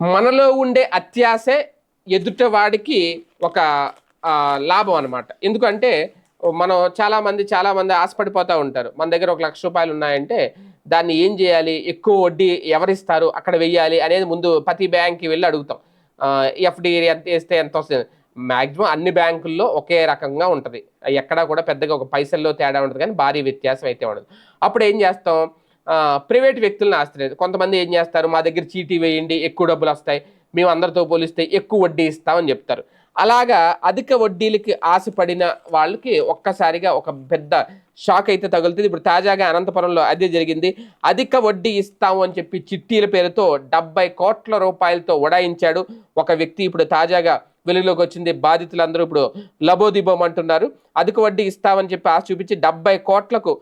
మనలో ఉండే అత్యాసే ఎదుటవాడికి ఒక లాభం అనమాట ఎందుకంటే మనం చాలామంది చాలామంది ఆశపడిపోతూ ఉంటారు. మన దగ్గర ఒక లక్ష రూపాయలు ఉన్నాయంటే దాన్ని ఏం చేయాలి? ఎక్కువ వడ్డీ ఎవరిస్తారు? అక్కడ వెయ్యాలి అనేది ముందు ప్రతి బ్యాంక్కి వెళ్ళి అడుగుతాం. ఎఫ్డి ఎంత వేస్తే ఎంత వస్తుంది? మ్యాక్సిమం అన్ని బ్యాంకుల్లో ఒకే రకంగా ఉంటుంది. ఎక్కడా కూడా పెద్దగా ఒక పైసల్లో తేడా ఉంటుంది కానీ భారీ వ్యత్యాసం అయితే ఉండదు. అప్పుడు ఏం చేస్తాం? ప్రైవేట్ వ్యక్తులను ఆశ్రయించారు కొంతమంది ఏం చేస్తారు? మా దగ్గర చీటీ వేయండి ఎక్కువ డబ్బులు వస్తాయి మేము అందరితో పోలిస్తే ఎక్కువ వడ్డీ ఇస్తామని చెప్తారు. అలాగా అధిక వడ్డీలకి ఆశపడిన వాళ్ళకి ఒక్కసారిగా ఒక పెద్ద షాక్ అయితే తగులుతుంది. ఇప్పుడు తాజాగా అనంతపురంలో అదే జరిగింది. అధిక వడ్డీ ఇస్తాము అని చెప్పి చిట్టీల పేరుతో డెబ్బై కోట్ల రూపాయలతో ఉడాయించాడు ఒక వ్యక్తి. ఇప్పుడు తాజాగా వెలుగులోకి వచ్చింది బాధితులందరూ ఇప్పుడు లబోదిబోమంటున్నారు. అధిక వడ్డీ ఇస్తామని చెప్పి ఆశ చూపించి డెబ్బై కోట్లకు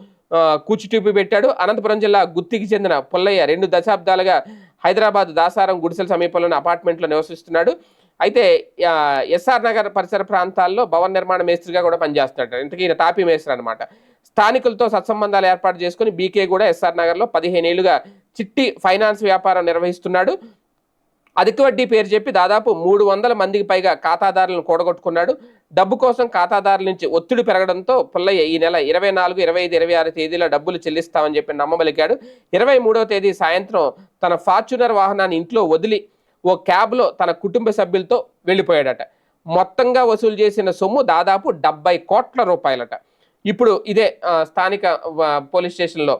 కూచిటూపి పెట్టాడు. అనంతపురం జిల్లా గుత్తికి చెందిన పుల్లయ్య రెండు దశాబ్దాలుగా హైదరాబాద్ దాసారం గుడిసెల సమీపంలోని అపార్ట్మెంట్లో నివసిస్తున్నాడు. అయితే ఎస్ఆర్ నగర్ పరిసర ప్రాంతాల్లో భవన నిర్మాణ మేస్త్రిగా కూడా పనిచేస్తున్నాడు ఇంతకీ ఈయన తాపీ మేస్త్రి అనమాట స్థానికులతో సత్సంబంధాలు ఏర్పాటు చేసుకుని బీకే కూడా ఎస్ఆర్ నగర్లో పదిహేను ఏళ్ళుగా చిట్టి ఫైనాన్స్ వ్యాపారం నిర్వహిస్తున్నాడు. అధిక వడ్డీ పేరు చెప్పి దాదాపు మూడు వందల మందికి పైగా ఖాతాదారులను కూడగొట్టుకున్నాడు. డబ్బు కోసం ఖాతాదారుల నుంచి ఒత్తిడి పెరగడంతో పుల్లయ్య ఈ నెల ఇరవై నాలుగు ఇరవై ఐదు ఇరవై ఆరు తేదీలో డబ్బులు చెల్లిస్తామని చెప్పి నమ్మబలికాడు ఇరవై మూడవ తేదీ సాయంత్రం తన ఫార్చునర్ వాహనాన్ని ఇంట్లో వదిలి ఓ క్యాబ్లో తన కుటుంబ సభ్యులతో వెళ్ళిపోయాడట. మొత్తంగా వసూలు చేసిన సొమ్ము దాదాపు డెబ్బై కోట్ల రూపాయలట. ఇప్పుడు ఇదే స్థానిక పోలీస్ స్టేషన్లో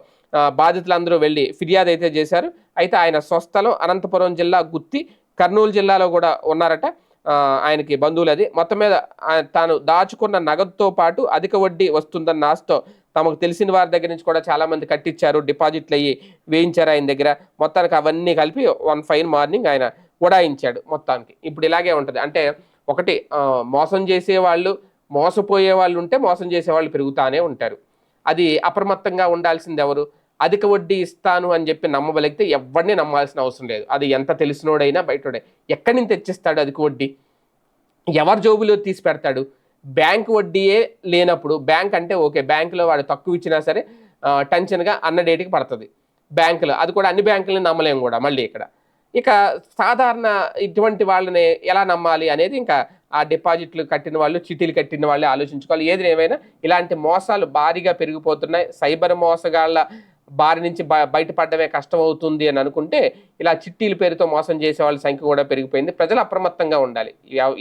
బాధితులందరూ వెళ్ళి ఫిర్యాదు అయితే చేశారు. అయితే ఆయన స్వస్థలం అనంతపురం జిల్లా గుత్తి కర్నూలు జిల్లాలో కూడా ఉన్నారట ఆయనకి బంధువులు అది. మొత్తం మీద తాను దాచుకున్న నగదుతో పాటు అధిక వడ్డీ వస్తుందన్న ఆశతో తమకు తెలిసిన వారి దగ్గర నుంచి కూడా చాలామంది కట్టించారు డిపాజిట్లు అయ్యి వేయించారు ఆయన దగ్గర. మొత్తానికి అవన్నీ కలిపి వన్ ఫైన్ మార్నింగ్ ఆయన ఉడాయించాడు మొత్తానికి. ఇప్పుడు ఇలాగే ఉంటుంది. అంటే ఒకటి మోసం చేసే వాళ్ళు మోసపోయే వాళ్ళు ఉంటే మోసం చేసే వాళ్ళు పెరుగుతానే ఉంటారు. అది అప్రమత్తంగా ఉండాల్సింది ఎవరు? అధిక వడ్డీ ఇస్తాను అని చెప్పి నమ్మబలిగితే ఎవరిని నమ్మాల్సిన అవసరం లేదు. అది ఎంత తెలిసినోడైనా బయటోడే. ఎక్కడి నుంచి తెచ్చిస్తాడు అధిక వడ్డీ? ఎవరి జోబులో తీసి పెడతాడు? బ్యాంక్ వడ్డీయే లేనప్పుడు బ్యాంక్ అంటే ఓకే బ్యాంకులో వాడు తక్కువ ఇచ్చినా సరే టెన్షన్గా అన్న డేట్కి పడుతుంది. బ్యాంకులో. అది కూడా అన్ని బ్యాంకులను నమ్మలేము కూడా మళ్ళీ ఇక్కడ. ఇక సాధారణ ఇటువంటి వాళ్ళని ఎలా నమ్మాలి అనేది ఇంకా ఆ డిపాజిట్లు కట్టిన వాళ్ళు చిటీలు కట్టిన వాళ్ళే ఆలోచించుకోవాలి. ఏది ఏమైనా ఇలాంటి మోసాలు భారీగా పెరిగిపోతున్నాయి. సైబర్ మోసగాళ్ళ బారి నుంచి బ బయటపడడమే కష్టం అవుతుంది అని అనుకుంటే ఇలా చిట్టీల పేరుతో మోసం చేసే వాళ్ళ సంఖ్య కూడా పెరిగిపోయింది. ప్రజలు అప్రమత్తంగా ఉండాలి.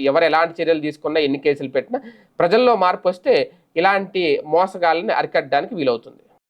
ఎవరు ఎలాంటి చర్యలు తీసుకున్నా ఎన్ని కేసులు పెట్టినా ప్రజల్లో మార్పు వస్తే ఇలాంటి మోసగాళ్ళని అరికట్టడానికి వీలవుతుంది.